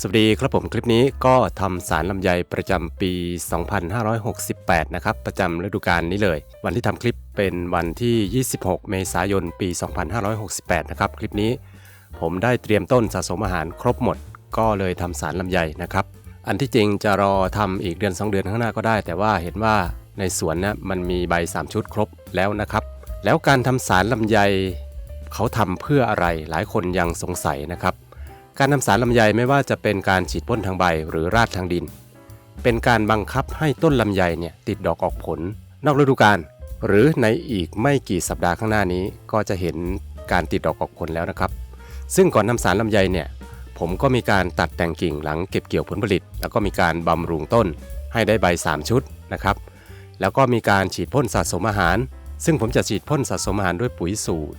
สวัสดีครับผมคลิปนี้ก็ทำสารลำไยประจำปี 2568 นะครับ ประจำฤดูกาลนี้เลย วันที่ทำคลิปเป็นวันที่ 26 เมษายนปี 2568 นะครับ คลิปนี้ผมได้เตรียมต้นสะสมอาหารครบหมด ก็เลยทำสารลำไยนะครับ อันที่จริงจะรอทำอีกเดือน 2 เดือนข้างหน้าก็ได้ แต่ว่าเห็นว่าในสวนนะมันมีใบ 3 ชุดครบแล้วนะครับ แล้วการทำสารลำไยเขาทำเพื่ออะไรหลายคนยังสงสัยนะครับ การทำสารลำไยไม่ว่าจะเป็นการฉีดพ่นทางใบหรือราดทางดิน เป็นการบังคับให้ต้นลำไยเนี่ยติดดอกออกผล นอกฤดูกาลหรือในอีกไม่กี่สัปดาห์ข้างหน้านี้ ก็จะเห็นการติดดอกออกผลแล้วนะครับ ซึ่งก่อนทำสารลำไยเนี่ยผมก็มีการตัดแต่งกิ่งหลังเก็บเกี่ยวผลผลิต แล้วก็มีการบำรุงต้นให้ได้ใบ 3 ชุดนะครับ แล้วก็มีการฉีดพ่นสะสมอาหาร ซึ่งผมจะฉีดพ่นสะสมอาหารด้วยปุ๋ยสูตร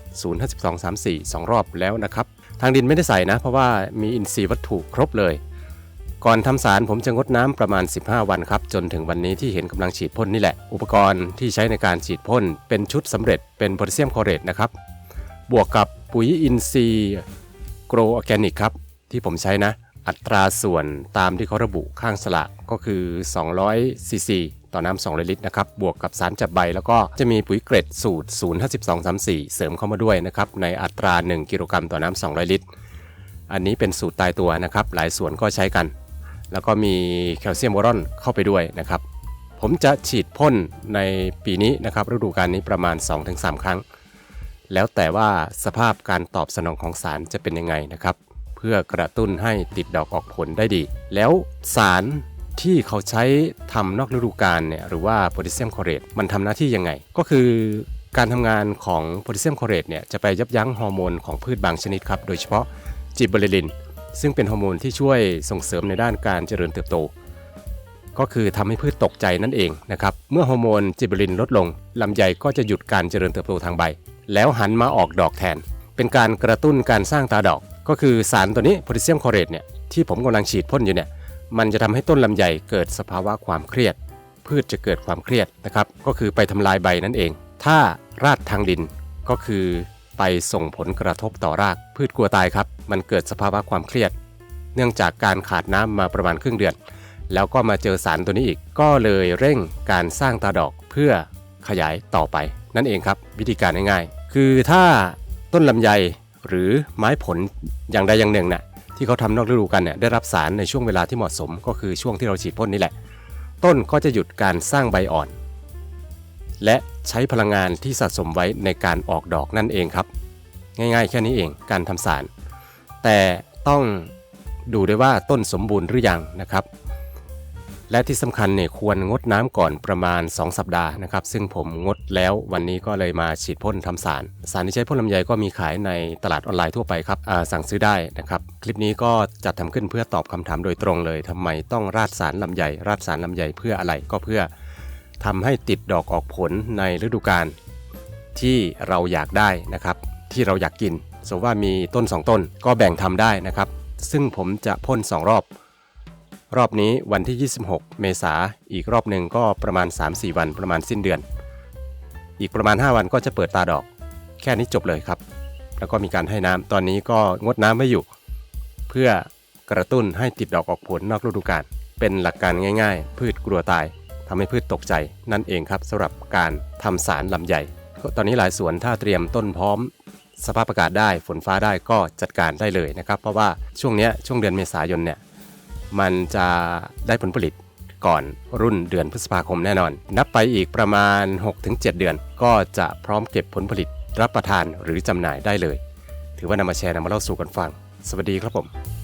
05234 2 รอบแล้วนะครับ ทางดินไม่ได้ใส่นะ เพราะว่ามีอินทรีย์วัตถุครบเลย ก่อนทำสารผมจะงดน้ำประมาณ 15 วันครับ จนถึงวันนี้ที่เห็นกำลังฉีดพ่นนี่แหละ อุปกรณ์ที่ใช้ในการฉีดพ่นเป็นชุดสำเร็จเป็นโพแทสเซียมคลอเรตนะครับ บวกกับปุ๋ยอินทรีย์โกรออร์แกนิกครับที่ผมใช้นะ อัตราส่วนตามที่เขาระบุข้างสลากก็คือ200ซีซี ต่อน้ำ2ลิตรนะครับ บวกกับสารจับใบ แล้วก็จะมีปุ๋ยเกรดสูตร 05234 เสริมเข้ามาด้วยนะครับ ในอัตรา 1 กิโลกรัมต่อน้ำ200ลิตร อันนี้เป็นสูตรตายตัวนะครับ หลายสวนก็ใช้กัน แล้วก็มีแคลเซียมโบรอนเข้าไปด้วยนะครับ ผมจะฉีดพ่นในปีนี้นะครับ ฤดูกาลนี้ประมาณ 2-3 ครั้ง แล้วแต่ว่าสภาพการตอบสนองของสารจะเป็นยังไงนะครับ เพื่อกระตุ้นให้ติดดอกออกผลได้ดี แล้วสาร ที่เขาใช้ทำนอกฤดูกาลเนี่ยหรือว่าโพแทสเซียมคลอเรตมันทำหน้าที่ยังไง ก็คือการทำงานของโพแทสเซียมคลอเรตเนี่ยจะไปยับยั้งฮอร์โมนของพืชบางชนิดครับ โดยเฉพาะจิบเบอร์ลิน ซึ่งเป็นฮอร์โมนที่ช่วยส่งเสริมในด้านการเจริญเติบโต ก็คือทำให้พืชตกใจนั่นเองนะครับเมื่อฮอร์โมนจิบเบอร์ลินลดลงลำไยก็จะหยุดการเจริญเติบโตทางใบ แล้วหันมาออกดอกแทน เป็นการกระตุ้นการสร้างตาดอก ก็คือสารตัวนี้โพแทสเซียมคลอเรตเนี่ยที่ผมกำลังฉีดพ่นอยู่เนี่ย มันจะทำให้ต้นลำไยเกิดสภาวะความเครียด พืชจะเกิดความเครียดนะครับ ก็คือไปทำลายใบนั่นเอง ถ้าราดทางดินก็คือไปส่งผลกระทบต่อราก พืชกลัวตายครับ มันเกิดสภาวะความเครียด เนื่องจากการขาดน้ำมาประมาณครึ่งเดือน แล้วก็มาเจอสารตัวนี้อีก ก็เลยเร่งการสร้างตาดอกเพื่อขยายต่อไป นั่นเองครับ วิธีการง่ายๆ คือถ้าต้นลำไยหรือไม้ผลอย่างใดอย่างหนึ่งน่ะ ที่เขาทำนอกฤดูกันเนี่ยได้รับสารในช่วงเวลาที่เหมาะสม ก็คือช่วงที่เราฉีดพ่นนี่แหละ ต้นก็จะหยุดการสร้างใบอ่อน และใช้พลังงานที่สะสมไว้ในการออกดอกนั่นเองครับ ง่ายๆ แค่นี้เองการทำสาร แต่ต้องดูด้วยว่าต้นสมบูรณ์หรือยังนะครับ และที่สำคัญเนี่ยควรงดน้ำก่อนประมาณ 2 สัปดาห์นะครับ ซึ่งผมงดแล้ววันนี้ก็เลยมาฉีดพ่นทำสาร สารที่ใช้พ่นลำไยก็มีขายในตลาดออนไลน์ทั่วไปครับสั่งซื้อได้นะครับ คลิปนี้ก็จัดทำขึ้นเพื่อตอบคำถามโดยตรงเลยทำไมต้องราดสารลำไย ราดสารลำไยเพื่ออะไรก็เพื่อทำให้ติดดอกออกผลในฤดูกาลที่เราอยากได้นะครับ ที่เราอยากกินสมมติว่ามีต้น 2 ต้นก็แบ่งทำได้นะครับ ซึ่งผมจะพ่น 2 รอบ รอบนี้วันที่ 26 เมษาอีกรอบหนึ่งก็ประมาณ 3-4 วันประมาณสิ้นเดือน อีกประมาณ 5 วันก็จะเปิดตาดอก แค่นี้จบเลยครับ แล้วก็มีการให้น้ำตอนนี้ก็งดน้ำไว้อยู่ เพื่อกระตุ้นให้ติดดอกออกผลนอกฤดูกาลเป็นหลักการง่าย ๆ พืชกลัวตายทำให้พืชตกใจนั่นเองครับสำหรับการทำสารลำไยตอนนี้หลายสวนถ้าเตรียมต้นพร้อม สภาพอากาศได้ฝนฟ้าได้ก็จัดการได้เลยนะครับ เพราะว่าช่วงนี้ช่วงเดือนเมษายนเนี่ย มันจะได้ผลผลิตก่อนรุ่นเดือนพฤษภาคมแน่นอน นับไปอีกประมาณ 6-7 เดือน ก็จะพร้อมเก็บผลผลิตรับประทานหรือจำหน่ายได้เลย ถือว่านำมาแชร์นำมาเล่าสู่กันฟัง สวัสดีครับผม